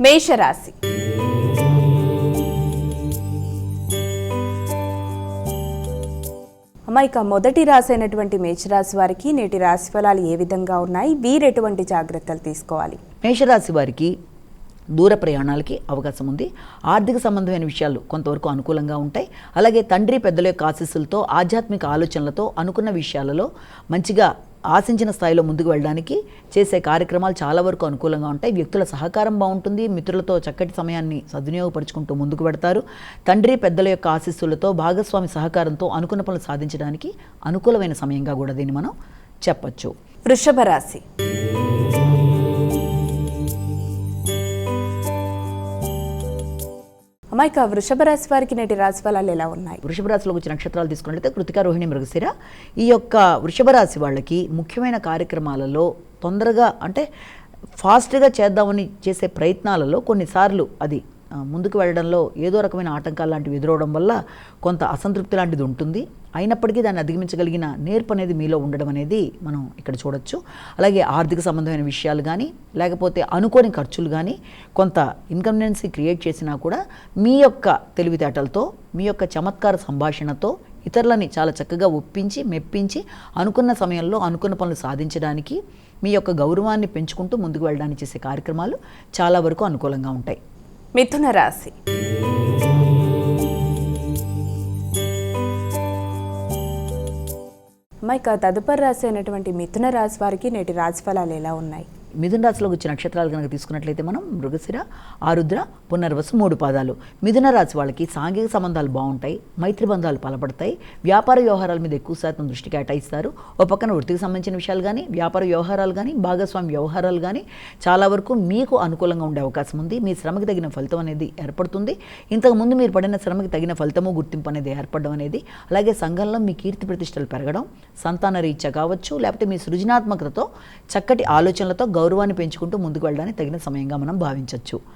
మేషరాశి. ఇక మొదటి రాశి అయినటువంటి మేషరాశి వారికి నేటి రాశి ఫలాలు ఏ విధంగా ఉన్నాయి? వీరు ఎటువంటి జాగ్రత్తలు తీసుకోవాలి? మేషరాశి వారికి దూర ప్రయాణాలకి అవకాశం ఉంది. ఆర్థిక సంబంధమైన విషయాలు కొంతవరకు అనుకూలంగా ఉంటాయి. అలాగే తండ్రి పెద్దల యొక్క ఆశీస్సులతో ఆధ్యాత్మిక ఆలోచనలతో అనుకున్న విషయాలలో మంచిగా ఆశించిన స్థాయిలో ముందుకు వెళ్ళడానికి చేసే కార్యక్రమాలు చాలా వరకు అనుకూలంగా ఉంటాయి. వ్యక్తుల సహకారం బాగుంటుంది. మిత్రులతో చక్కటి సమయాన్ని సద్వినియోగపరుచుకుంటూ ముందుకు పెడతారు తండ్రి పెద్దల యొక్క ఆశీస్సులతో భాగస్వామి సహకారంతో అనుకున్న పనులు సాధించడానికి అనుకూలమైన సమయంగా కూడా దీన్ని మనం చెప్పచ్చు. వృషభ రాశి. అమ్మ వృషభ రాశి వారికి నేటి రాశి ఫలాలు ఎలా ఉన్నాయి? వృషభ రాశిలో వచ్చే నక్షత్రాలు తీసుకున్నట్లయితే కృతిక రోహిణి మృగశిర. ఈ యొక్క వృషభ రాశి వాళ్ళకి ముఖ్యమైన కార్యక్రమాలలో తొందరగా అంటే ఫాస్ట్గా చేద్దామని చేసే ప్రయత్నాలలో కొన్నిసార్లు అది ముందుకు వెళ్ళడంలో ఏదో రకమైన ఆటంకాలు లాంటివి ఎదురవడం వల్ల కొంత అసంతృప్తి లాంటిది ఉంటుంది. అయినప్పటికీ దాన్ని అధిగమించగలిగిన నేర్పు అనేది మీలో ఉండడం అనేది మనం ఇక్కడ చూడొచ్చు. అలాగే ఆర్థిక సంబంధమైన విషయాలు కానీ లేకపోతే అనుకోని ఖర్చులు కానీ కొంత ఇన్కన్వీనియన్సీ క్రియేట్ చేసినా కూడా మీ యొక్క తెలివితేటలతో మీ యొక్క చమత్కార సంభాషణతో ఇతరులని చాలా చక్కగా ఒప్పించి మెప్పించి అనుకున్న సమయంలో అనుకున్న పనులు సాధించడానికి మీ యొక్క గౌరవాన్ని పెంచుకుంటూ ముందుకు వెళ్ళడానికి చేసే కార్యక్రమాలు చాలా వరకు అనుకూలంగా ఉంటాయి. మిథున రాశి. మైక ఇక తదుపరి రాశి అయినటువంటి మిథున రాశి వారికి నేటి రాశి ఫలాలు ఎలా ఉన్నాయి? మిథున రాశిలోకి వచ్చే నక్షత్రాలు కనుక తీసుకున్నట్లయితే మనం మృగశిర ఆరుద్ర పునర్వసు మూడు పాదాలు. మిథున రాశి వాళ్ళకి సాంఘిక సంబంధాలు బాగుంటాయి మైత్రి బంధాలు బలపడతాయి వ్యాపార వ్యవహారాల మీద ఎక్కువ శాతం దృష్టి కేటాయిస్తారు. ఓ పక్కన వృత్తికి సంబంధించిన విషయాలు కానీ వ్యాపార వ్యవహారాలు కానీ భాగస్వామి వ్యవహారాలు కానీ చాలా వరకు మీకు అనుకూలంగా ఉండే అవకాశం ఉంది. మీ శ్రమకి తగిన ఫలితం అనేది ఏర్పడుతుంది. ఇంతకుముందు మీరు పడిన శ్రమకి తగిన ఫలితము గుర్తింపు అనేది ఏర్పడడం అనేది అలాగే సంఘంలో మీ కీర్తి ప్రతిష్టలు పెరగడం సంతాన రీత్యా కావచ్చు లేకపోతే మీ సృజనాత్మకతతో చక్కటి ఆలోచనలతో గౌరవాన్ని పెంచుకుంటూ ముందుకు వెళ్ళడానికి తగిన సమయంగా మనం భావించవచ్చు